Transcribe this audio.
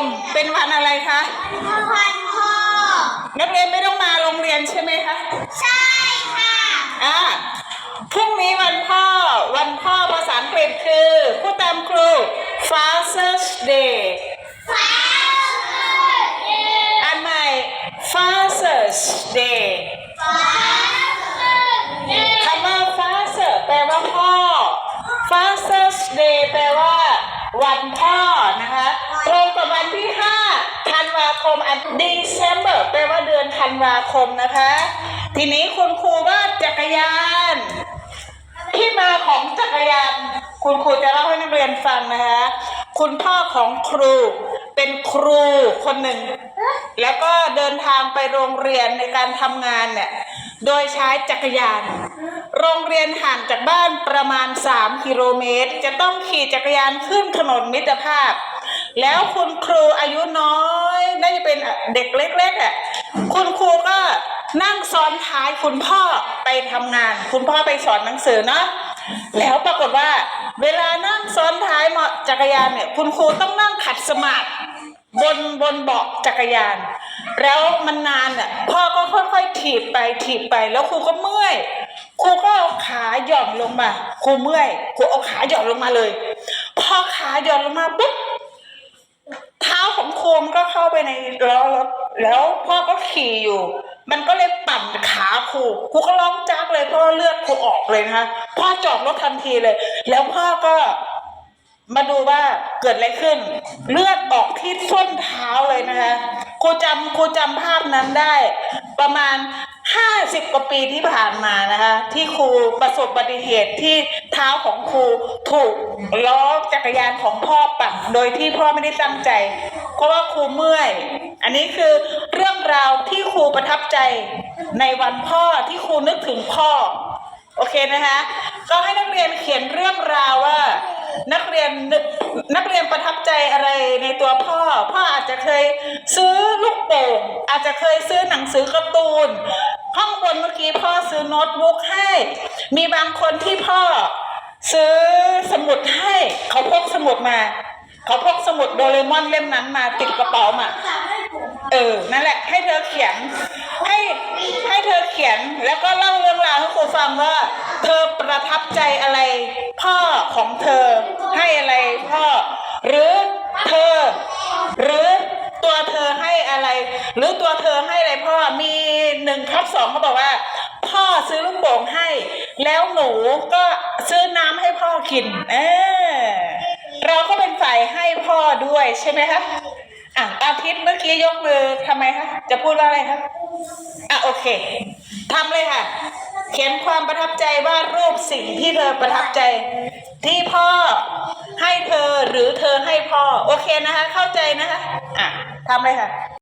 ม เป็นวันอะไรคะวันพ่อ นักเรียนไม่ต้องมาโรงเรียนใช่ไหมคะ ใช่ค่ะ อ่าพรุ่งนี้วันพ่อ วันพ่อภาษาอังกฤษคือพูดตามครู Father's Day อันใหม่ Father's Day คำว่า father แปลว่าพ่อ Father's Day แปลว่า วันพ่อนะคะ ตรงกับวันที่ 5 ธันวาคมอัน December แปลว่าเดือนธันวาคมนะคะ ทีนี้คุณครูว่าจักรยาน ที่มาของจักรยาน คุณครูจะเล่าให้นักเรียนฟังนะคะ คุณพ่อของครูเป็นครูคนหนึ่ง แล้วก็เดินทางไปโรงเรียนในการทำงานเนี่ยโดยใช้จักรยาน โรงเรียนห่างจากบ้านประมาณ 3 กิโลเมตร จะต้องขี่จักรยานขึ้นถนนมิตรภาพ แล้วคุณครูอายุน้อย เป็นเด็กเล็กๆอะคุณครูก็นั่งซ้อนท้ายคุณพ่อไปทำงาน คุณพ่อไปสอนหนังสือเนาะแล้วปรากฏว่า เวลานั่งซ้อนท้ายมอจักรยานเนี่ย คุณครูต้องนั่งขัดสมาธิบนบนเบาะจักรยาน แล้วมันนานอะพ่อก็ค่อยๆถีบไปถีบไปแล้วครูก็เมื่อยครูก็เอาขาหย่อนลงมาครูเมื่อยครูเอาขาหย่อนลงมาเลย พอขาหย่อนลงมาปุ๊บ โคมก็เข้าไปในล้อรถแล้วพ่อก็ขี่อยู่ มันก็เลยปั่นขาครูครูก็ร้องจักเลยเพราะว่าเลือดครูออกเลยนะคะพ่อจอดรถทันทีเลย แล้วพ่อก็มาดูว่าเกิดอะไรขึ้น เลือดออกที่ส้นเท้าเลยนะคะครูจำครูจำภาพนั้นได้ ประมาณห้าสิบกว่าปีที่ผ่านมานะคะที่ครูประสบอุบัติเหตุที่เท้าของครูถูกล้อจักรยานของพ่อปั่นโดยที่พ่อไม่ได้ตั้งใจ เพราะว่าครูเมื่อย อันนี้คือเรื่องราวที่ครูประทับใจในวันพ่อที่ครูนึกถึงพ่อ โอเคนะคะ ก็ให้นักเรียนเขียนเรื่องราวว่า นักเรียนนักเรียนประทับใจอะไรในตัวพ่อ พ่ออาจจะเคยซื้อลูกโป่งอาจจะเคยซื้อหนังสือการ์ตูน ห้องบนเมื่อกี้พ่อซื้อโน้ตบุ๊กให้ มีบางคนที่พ่อซื้อสมุดให้เขาพกสมุดมา เขาพกสมุดโดเรมอนเล่มนั้นมาติดกระเป๋ามา เออ นั่นแหละ ให้เธอเขียน ให้ให้เธอเขียนแล้วก็เล่าเรื่องราวให้ครูฟังว่า เธอประทับใจอะไรพ่อของเธอ ให้อะไรพ่อ หรือเธอ หรือตัวเธอให้อะไร หรือตัวเธอให้อะไรพ่อมีหนึ่งทับสองเขาบอกว่า พ่อซื้อลูกโป่งให้ แล้วหนูก็ซื้อน้ำให้พ่อกิน เออ เราก็เป็นฝ่ายให้พ่อด้วยใช่ไหมคะอะอาทิตย์เมื่อกี้ยกมือทำไมคะจะพูดว่าอะไรคะอะโอเคทำเลยค่ะ เขียนความประทับใจว่ารูปสิ่งที่เธอประทับใจ ที่พ่อให้เธอหรือเธอให้พ่อ โอเคนะคะ เข้าใจนะคะ อะทำเลยค่ะ